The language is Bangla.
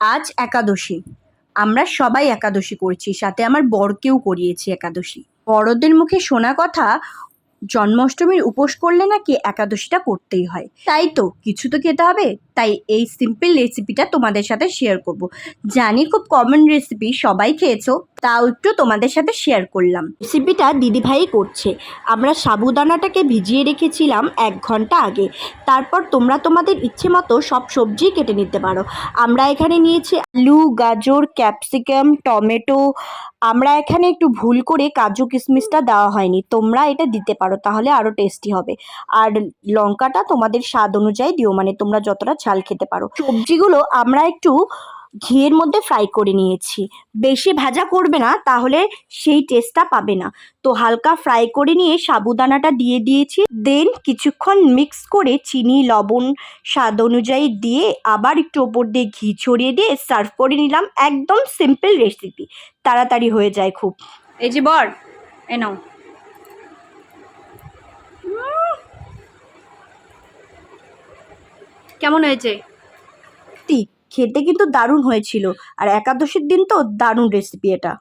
আজ একাদশী। আমরা সবাই একাদশী করছি, সাথে আমার বরকেও করিয়েছি একাদশী। বড়দের মুখে শোনা কথা, জন্মাষ্টমীর উপোস করলে নাকি একাদশীটা করতেই হয়। তাই তো, কিছু তো খেতে হবে। তাই এই সিম্পল রেসিপিটা তোমাদের সাথে শেয়ার করব। জানি খুব কমন রেসিপি সবাই খেয়েছো, তাও একটু তোমাদের সাথে শেয়ার করলাম। রেসিপিটা দিদিভাই করছে। আমরা সাবুদানাটাকে ভিজিয়ে রেখেছিলাম এক ঘণ্টা আগে। তারপর তোমরা তোমাদের ইচ্ছে মতো সব সবজি কেটে নিতে পারো। আমরা এখানে নিয়েছি আলু, গাজর ক্যাপসিকাম টমেটো। আমরা এখানে একটু ভুল করে কাজু কিশমিশটা দেওয়া হয়নি। তোমরা এটা দিতে পারো, তাহলে আরও টেস্টি হবে। আর লঙ্কাটা তোমাদের স্বাদ অনুযায়ী দিও মানে তোমরা যতটা ঝাল খেতে পারো। সবজিগুলো আমরা একটু ঘিয়ের মধ্যে ফ্রাই করে নিয়েছি। বেশি ভাজা করবে না তাহলে সেই টেস্টটা পাবে না। তো হালকা ফ্রাই করে নিয়ে সাবুদানাটা দিয়ে দিয়েছি। দেন কিছুক্ষণ মিক্স করে চিনি লবণ স্বাদ অনুযায়ী দিয়ে আবার একটু ওপর দিয়ে ঘি ছড়িয়ে দিয়ে সার্ভ করে নিলাম একদম সিম্পল রেসিপি তাড়াতাড়ি হয়ে যায় খুব। এই যে বর এ নাও। কেমন হয়েছে? খেতে কিন্তু দারুণ হয়েছিল। আর একাদশীর দিন তো দারুণ রেসিপি এটা।